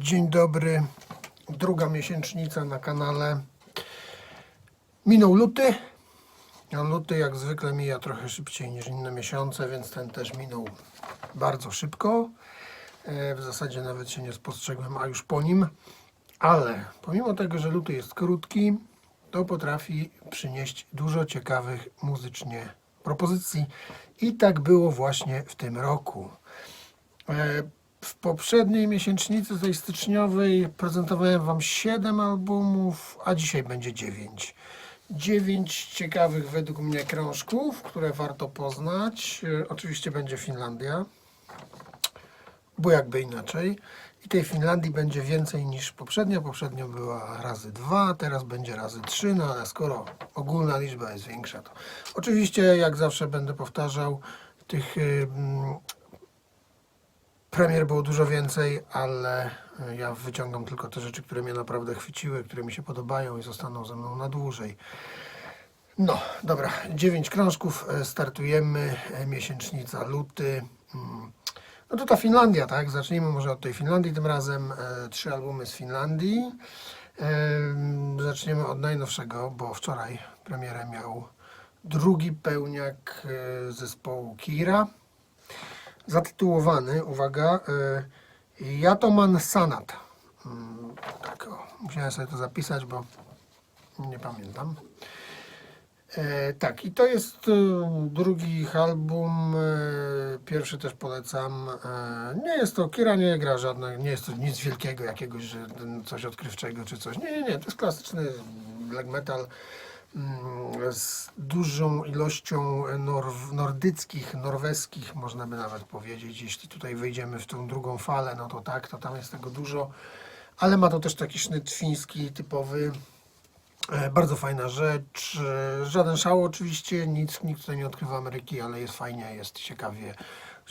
Dzień dobry. Druga miesięcznica na kanale. Minął luty. Luty jak zwykle mija trochę szybciej niż inne miesiące, więc ten też minął bardzo szybko. E, W zasadzie nawet się nie spostrzegłem, a już po nim. Ale pomimo tego, że luty jest krótki, to potrafi przynieść dużo ciekawych muzycznie propozycji. I tak było właśnie w tym roku. W poprzedniej miesięcznicy, tej styczniowej, prezentowałem Wam 7 albumów, a dzisiaj będzie 9. 9 ciekawych według mnie krążków, które warto poznać. E, Oczywiście będzie Finlandia, bo jakby inaczej. I tej Finlandii będzie więcej niż poprzednio. Poprzednio była razy 2, teraz będzie razy 3, no ale skoro ogólna liczba jest większa, to oczywiście jak zawsze będę powtarzał, tych Premier było dużo więcej, ale e, ja wyciągam tylko te rzeczy, które mnie naprawdę chwyciły, które mi się podobają i zostaną ze mną na dłużej. No, dobra, dziewięć krążków, e, startujemy, e, miesięcznica, luty. Mm. No to ta Finlandia, tak? Zacznijmy może od tej Finlandii tym razem. Trzy albumy z Finlandii. Em, Zaczniemy od najnowszego, bo wczoraj premierę miał drugi pełniak zespołu Kira zatytułowany, uwaga, y, Jatoman Sanat. Mm, Tak, o, musiałem sobie to zapisać, bo nie pamiętam. E, tak, i to jest y, drugi ich album. e, Pierwszy też polecam. E, Nie jest to, Kira nie gra żadnego, nie jest to nic wielkiego, jakiegoś, że coś odkrywczego czy coś. Nie, nie, nie, to jest klasyczny black metal z dużą ilością nor- nordyckich, norweskich, można by nawet powiedzieć. Jeśli tutaj wejdziemy w tą drugą falę, no to tak, to tam jest tego dużo. Ale ma to też taki sznyt fiński typowy. E, Bardzo fajna rzecz. E, Żaden szał oczywiście, nic, nikt tutaj nie odkrywa Ameryki, ale jest fajnie, jest ciekawie.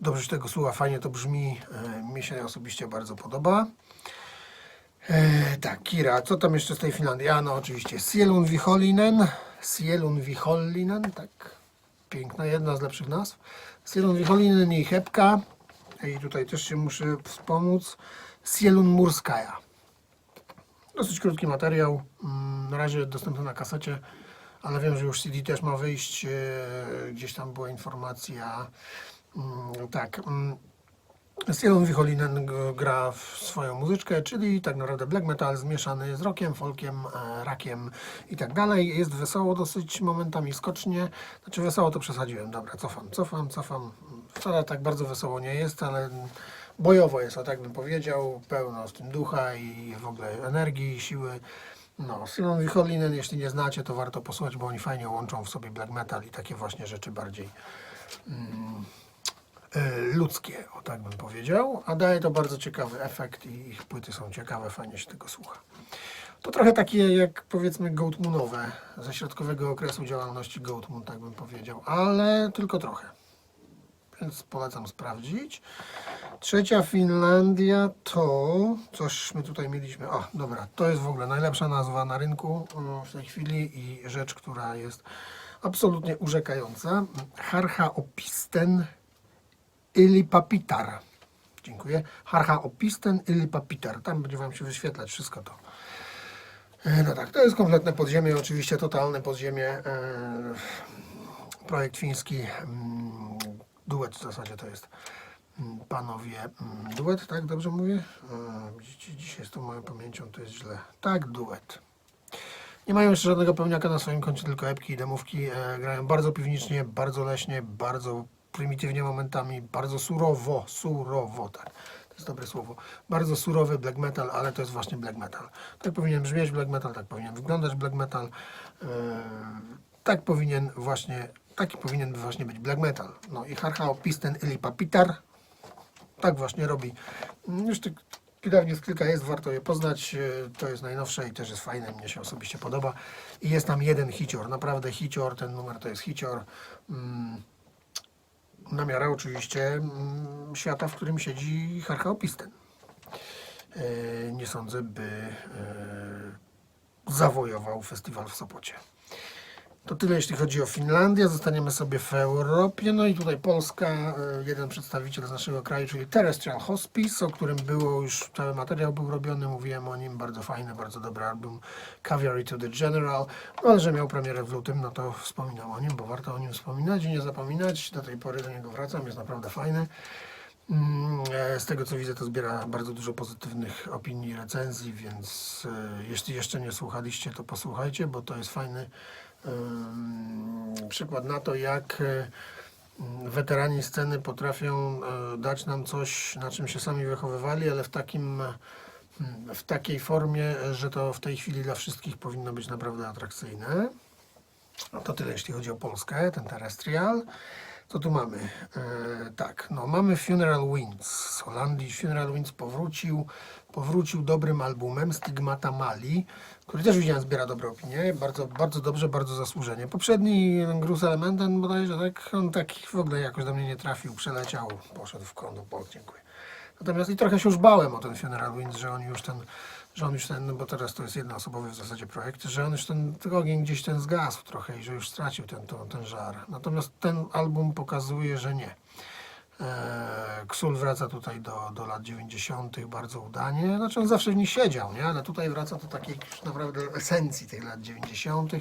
Dobrze się tego słucha, fajnie to brzmi. E, Mi się osobiście bardzo podoba. E, tak, Kira, co tam jeszcze z tej Finlandii? A no oczywiście Sielun Viholinen. Sielun Viholinen, tak. Piękna, jedna z lepszych nazw. Sielun Viholinen i Hepka. I tutaj też się muszę wspomóc. Sielun Murskaja. Dosyć krótki materiał. Mm, Na razie dostępny na kasecie, ale wiem, że już CD też ma wyjść. E, Gdzieś tam była informacja. Mm, Tak. Mm, Stephen Wicholinen gra w swoją muzyczkę, czyli tak naprawdę black metal zmieszany z rockiem, folkiem, e, rakiem i tak dalej. Jest wesoło dosyć, momentami skocznie. Znaczy wesoło to przesadziłem. Dobra, cofam, cofam, cofam. Wcale tak bardzo wesoło nie jest, ale bojowo jest, o tak bym powiedział. Pełno z tym ducha i w ogóle energii, siły. No, Simon Wicholinen, jeśli nie znacie, to warto posłuchać, bo oni fajnie łączą w sobie black metal i takie właśnie rzeczy bardziej e, ludzkie, o tak bym powiedział, a daje to bardzo ciekawy efekt i ich płyty są ciekawe, fajnie się tego słucha. To trochę takie jak powiedzmy Goatmoonowe, ze środkowego okresu działalności Goatmoon, tak bym powiedział, ale tylko trochę. Więc polecam sprawdzić. Trzecia Finlandia to coś my tutaj mieliśmy. O, dobra, to jest w ogóle najlepsza nazwa na rynku mm, w tej chwili i rzecz, która jest absolutnie urzekająca. Harcha Opisten Ylipapitar. Dziękuję. Harcha Opisten Ylipapitar. Tam będzie Wam się wyświetlać wszystko to. E, No tak, to jest kompletne podziemie, oczywiście totalne podziemie. E, Projekt fiński, mm, duet w zasadzie to jest mm, panowie mm, duet, tak dobrze mówię? E, Widzicie, dzisiaj z tą moją pamięcią to jest źle. Tak, duet. Nie mają jeszcze żadnego pełniaka na swoim koncie, tylko epki i demówki. Grają bardzo piwnicznie, bardzo leśnie, bardzo prymitywnie momentami, bardzo surowo, surowo, tak. To jest dobre słowo. Bardzo surowy black metal, ale to jest właśnie black metal. Tak powinien brzmieć black metal, tak powinien wyglądać black metal. E, tak powinien właśnie, taki powinien właśnie być black metal. No i Harhao Pisten Ili Papitar tak właśnie robi. Już tych wydawnictw kilka jest, warto je poznać. E, To jest najnowsze i też jest fajne, mnie się osobiście podoba. I jest tam jeden hicior, naprawdę hicior, ten numer to jest hicior. Mm, Na miarę oczywiście mm, świata, w którym siedzi Harchaopisten. E, Nie sądzę, by e, zawojował festiwal w Sopocie. To tyle jeśli chodzi o Finlandię. Zostaniemy sobie w Europie. No i tutaj Polska, e, jeden przedstawiciel z naszego kraju, czyli Terrestrial Hospice, o którym było już cały materiał był robiony. Mówiłem o nim. Bardzo fajny, bardzo dobry album Caviar to the General. No, ale że miał premierę w lutym, no to wspominam o nim, bo warto o nim wspominać i nie zapominać. Do tej pory do niego wracam. Jest naprawdę fajny. Mm, e, Z tego co widzę, to zbiera bardzo dużo pozytywnych opinii i recenzji, więc e, jeśli jeszcze nie słuchaliście, to posłuchajcie, bo to jest fajny przykład na to, jak e, weterani sceny potrafią e, dać nam coś, na czym się sami wychowywali, ale w takim mm, w takiej formie, że to w tej chwili dla wszystkich powinno być naprawdę atrakcyjne. No to tyle, jeśli chodzi o Polskę, ten terrestrial. Co tu mamy? E, tak, no mamy Funeral Winds z Holandii. Funeral Winds powrócił, powrócił dobrym albumem Stigmata Mali, który też widziałem zbiera dobre opinie. Bardzo, bardzo dobrze, bardzo zasłużenie. Poprzedni Gruz Elementem bodajże, tak, on tak w ogóle jakoś do mnie nie trafił, przeleciał, poszedł w kąt, bo dziękuję. Natomiast i trochę się już bałem o ten Funeral Winds, że on już ten, że on już ten, no bo teraz to jest jednoosobowy w zasadzie projekt, że on już ten ogień gdzieś ten zgasł trochę i że już stracił ten, ten, ten żar. Natomiast ten album pokazuje, że nie. Eee, Ksul wraca tutaj do, do lat 90. bardzo udanie. Znaczy on zawsze w nich siedział, nie? ale tutaj wraca do takiej naprawdę esencji tych lat 90.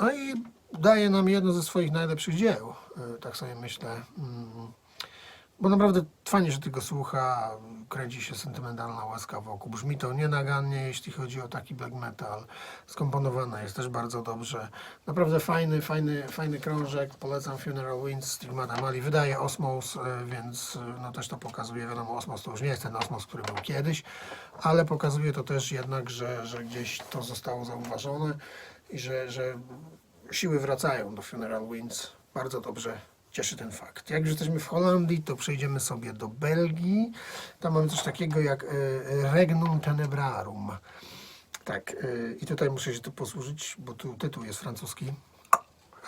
No i daje nam jedno ze swoich najlepszych dzieł. E, Tak sobie myślę. Mm. Bo naprawdę fajnie, że tego słucha, kręci się sentymentalna łaska wokół. Brzmi to nienagannie, jeśli chodzi o taki black metal. Skomponowane jest też bardzo dobrze. Naprawdę fajny, fajny, fajny krążek. Polecam Funeral Winds Stigmata Mali. Wydaje Osmos, e, więc e, no też to pokazuje. Wiadomo, Osmos to już nie jest ten Osmos, który był kiedyś, ale pokazuje to też jednak, że, że gdzieś to zostało zauważone i że, że siły wracają do Funeral Winds. Bardzo dobrze cieszy ten fakt. Jak już jesteśmy w Holandii, to przejdziemy sobie do Belgii. Tam mamy coś takiego jak e, Regnum Tenebrarum. Tak, e, i tutaj muszę się tu posłużyć, bo tu tytuł jest francuski,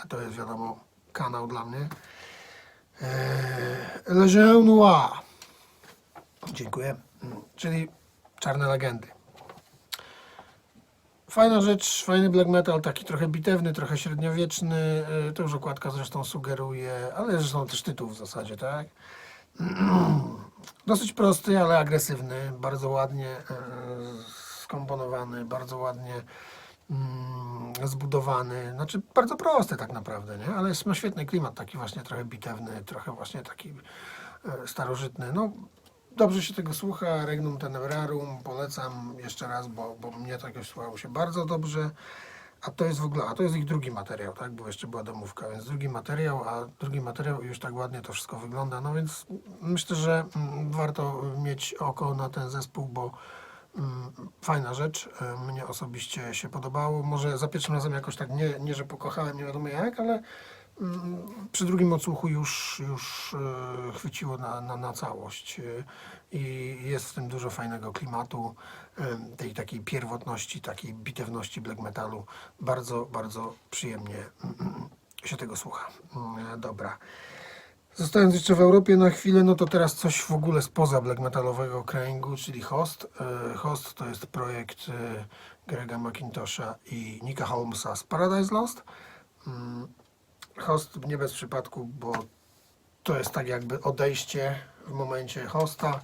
a to jest wiadomo kanał dla mnie. E, Le Jeune Noir. Dziękuję. Mm, Czyli czarne legendy. Fajna rzecz, fajny black metal, taki trochę bitewny, trochę średniowieczny. y, To już okładka zresztą sugeruje, ale zresztą też tytuł w zasadzie, tak? Dosyć prosty, ale agresywny, bardzo ładnie y, skomponowany, bardzo ładnie mm, zbudowany. Znaczy bardzo prosty tak naprawdę, nie? Ale jest, ma świetny klimat, taki właśnie trochę bitewny, trochę właśnie taki y, starożytny. No, Dobrze się tego słucha, Regnum Tenebrarum, polecam jeszcze raz, bo, bo mnie to jakoś słuchało się bardzo dobrze. A to jest w ogóle, a to jest ich drugi materiał, tak? Bo jeszcze była domówka, więc drugi materiał, a drugi materiał już tak ładnie to wszystko wygląda. No więc myślę, że mm, warto mieć oko na ten zespół, bo mm, fajna rzecz. E, Mnie osobiście się podobało. Może za pierwszym razem jakoś tak nie, nie że pokochałem, nie wiadomo jak, ale przy drugim odsłuchu już, już e, chwyciło na, na, na całość. E, I jest w tym dużo fajnego klimatu, e, tej takiej pierwotności, takiej bitewności black metalu. Bardzo, bardzo przyjemnie mm, się tego słucha. Mm, Dobra. Zostając jeszcze w Europie na chwilę, no to teraz coś w ogóle spoza black metalowego kręgu, czyli Host. Host to jest projekt Grega McIntosha i Nika Holmesa z Paradise Lost. Host nie bez przypadku, bo to jest tak jakby odejście w momencie hosta.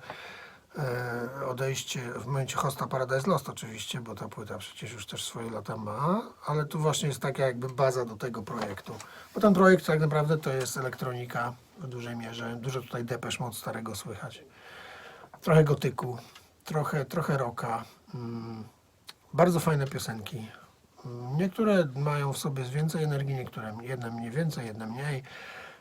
E, odejście w momencie hosta Paradise Lost oczywiście, bo ta płyta przecież już też swoje lata ma, ale tu właśnie jest taka jakby baza do tego projektu. Bo ten projekt tak naprawdę to jest elektronika w dużej mierze. Dużo tutaj Depeche Mode starego słychać. Trochę gotyku, trochę, trochę rocka. Mm, bardzo fajne piosenki. Niektóre mają w sobie więcej energii, niektóre jedne mniej więcej, jedne mniej.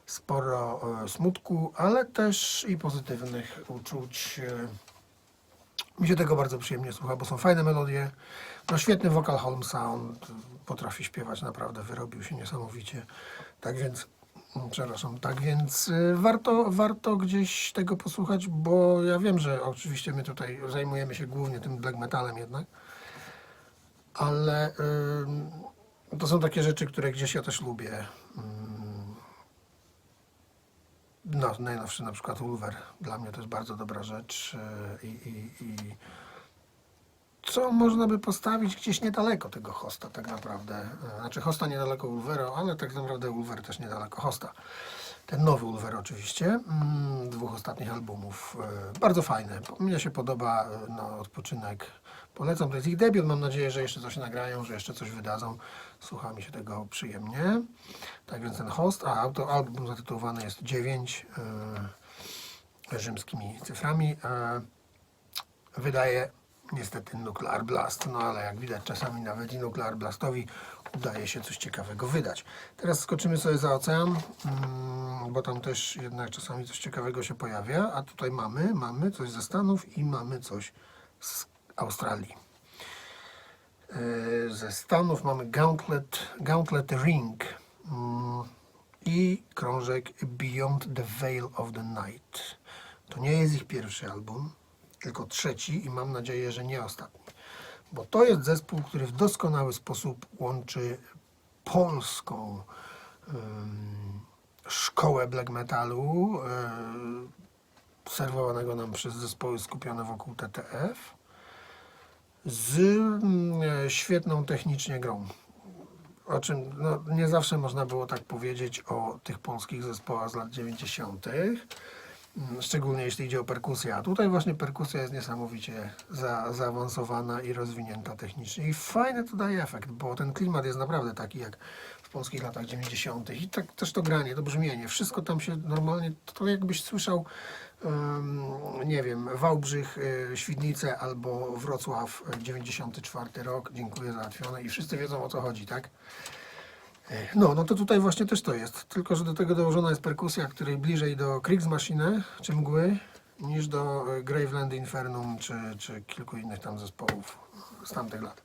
Sporo e, smutku, ale też i pozytywnych uczuć. E, mi się tego bardzo przyjemnie słucha, bo są fajne melodie. No świetny wokal Holmesa, on potrafi śpiewać naprawdę, wyrobił się niesamowicie. Tak więc, mm, przepraszam, tak więc y, warto, warto gdzieś tego posłuchać, bo ja wiem, że oczywiście my tutaj zajmujemy się głównie tym black metalem jednak, ale to są takie rzeczy, które gdzieś ja też lubię. No, najnowszy na przykład Ulver. Dla mnie to jest bardzo dobra rzecz y, i, i, i co można by postawić gdzieś niedaleko tego hosta tak naprawdę. Znaczy hosta niedaleko Ulvera, ale tak naprawdę Ulver też niedaleko hosta. Ten nowy Ulver oczywiście, mm, dwóch ostatnich albumów. E, Bardzo fajne. Mnie się podoba e, na odpoczynek. Polecam, to jest ich debiut. Mam nadzieję, że jeszcze coś nagrają, że jeszcze coś wydadzą. Słucha mi się tego przyjemnie. Tak więc ten host, a auto, album zatytułowany jest 9 e, rzymskimi cyframi. Wydaje niestety Nuclear Blast, no ale jak widać czasami nawet i Nuclear Blastowi udaje się coś ciekawego wydać. Teraz skoczymy sobie za ocean, mm, bo tam też jednak czasami coś ciekawego się pojawia, a tutaj mamy, mamy coś ze Stanów i mamy coś z Australii. E, Ze Stanów mamy Gauntlet, Gauntlet Ring mm, i krążek Beyond the Veil of the Night. To nie jest ich pierwszy album, tylko trzeci i mam nadzieję, że nie ostatni. Bo to jest zespół, który w doskonały sposób łączy polską szkołę black metalu, em, serwowanego nam przez zespoły skupione wokół TTF, z mm, e, świetną technicznie grą. O czym no, nie zawsze można było tak powiedzieć o tych polskich zespołach z lat 90. Mm, Szczególnie jeśli idzie o perkusję. A tutaj właśnie perkusja jest niesamowicie za, zaawansowana i rozwinięta technicznie. I fajny to daje efekt, bo ten klimat jest naprawdę taki jak w polskich latach 90. I tak też to granie, to brzmienie. Wszystko tam się normalnie, to jakbyś słyszał, em, nie wiem, Wałbrzych, y, Świdnice albo Wrocław, y, 94 rok. Dziękuję, załatwione. I wszyscy wiedzą o co chodzi, tak? No, no to tutaj właśnie też to jest. Tylko, że do tego dołożona jest perkusja, której bliżej do Kriegsmaschine, czy mgły, niż do e, Graveland Infernum, czy, czy kilku innych tam zespołów z tamtych lat.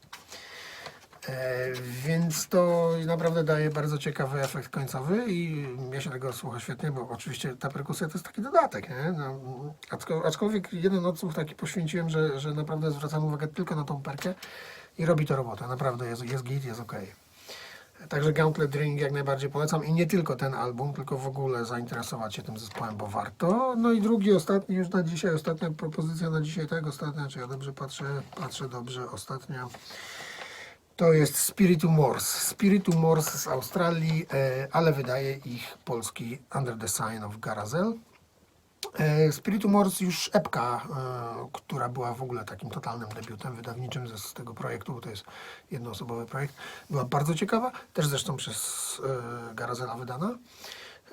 E, więc to naprawdę daje bardzo ciekawy efekt końcowy i ja się tego słucha świetnie, bo oczywiście ta perkusja to jest taki dodatek, nie? No, aczko- aczkolwiek jeden odsłuch taki poświęciłem, że, że naprawdę zwracam uwagę tylko na tą perkę i robi to robotę. Naprawdę jest, jest git, jest okej. Także Gauntlet Ring jak najbardziej polecam i nie tylko ten album, tylko w ogóle zainteresować się tym zespołem, bo warto. No i drugi, ostatni już na dzisiaj, ostatnia propozycja na dzisiaj, tak, ostatnia, czy ja dobrze patrzę, patrzę dobrze, ostatnia. To jest Spiritu Mors. Spiritu Mors z Australii, e, ale wydaje ich polski Under the Sign of Garazel. E, Spiritu Mors już epka, e, która była w ogóle takim totalnym debiutem wydawniczym ze, z tego projektu, bo to jest jednoosobowy projekt, była bardzo ciekawa, też zresztą przez e, Garazela wydana.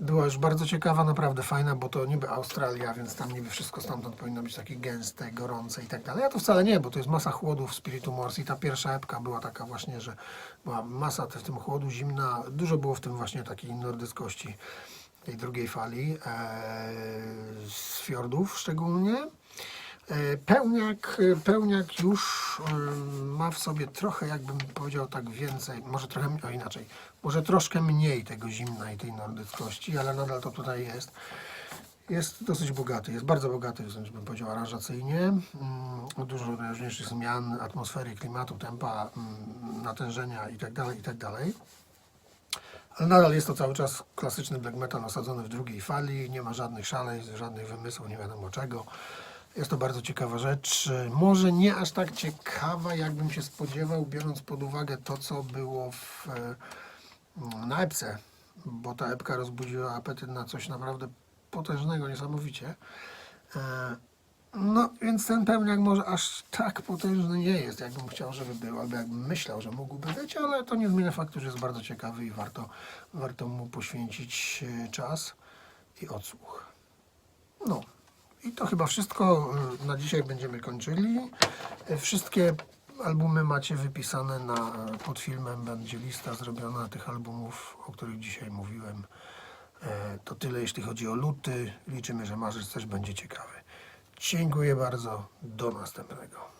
Była już bardzo ciekawa, naprawdę fajna, bo to niby Australia, więc tam niby wszystko stamtąd powinno być takie gęste, gorące i tak dalej. A to wcale nie, bo to jest masa chłodów Spiritu Mors i ta pierwsza epka była taka właśnie, że była masa w tym chłodu, zimna, dużo było w tym właśnie takiej nordyckości tej drugiej fali, e, z fiordów szczególnie. E, Pełniak, e, pełniak już ma w sobie trochę, jakbym powiedział tak więcej, może trochę o inaczej, może troszkę mniej tego zimna i tej nordyckości, ale nadal to tutaj jest. Jest dosyć bogaty, jest bardzo bogaty, bym powiedział, aranżacyjnie. Mm, Dużo najróżniejszych zmian atmosfery, klimatu, tempa, mm, natężenia itd., itd. Ale nadal jest to cały czas klasyczny black metal osadzony w drugiej fali, nie ma żadnych szaleństw, żadnych wymysłów, nie wiadomo czego. Jest to bardzo ciekawa rzecz. Może nie aż tak ciekawa, jakbym się spodziewał, biorąc pod uwagę to, co było w, e, na epce, bo ta epka rozbudziła apetyt na coś naprawdę potężnego, niesamowicie. No, więc ten pełniak może aż tak potężny nie jest, jakbym chciał, żeby był, albo jakbym myślał, że mógłby być, ale to nie zmienia faktu, że jest bardzo ciekawy i warto, warto mu poświęcić e, czas i odsłuch. No, i to chyba wszystko e, na dzisiaj będziemy kończyli. E, Wszystkie albumy macie wypisane na, pod filmem, będzie lista zrobiona tych albumów, o których dzisiaj mówiłem. To tyle, jeśli chodzi o luty. Liczymy, że marzec też będzie ciekawy. Dziękuję bardzo. Do następnego.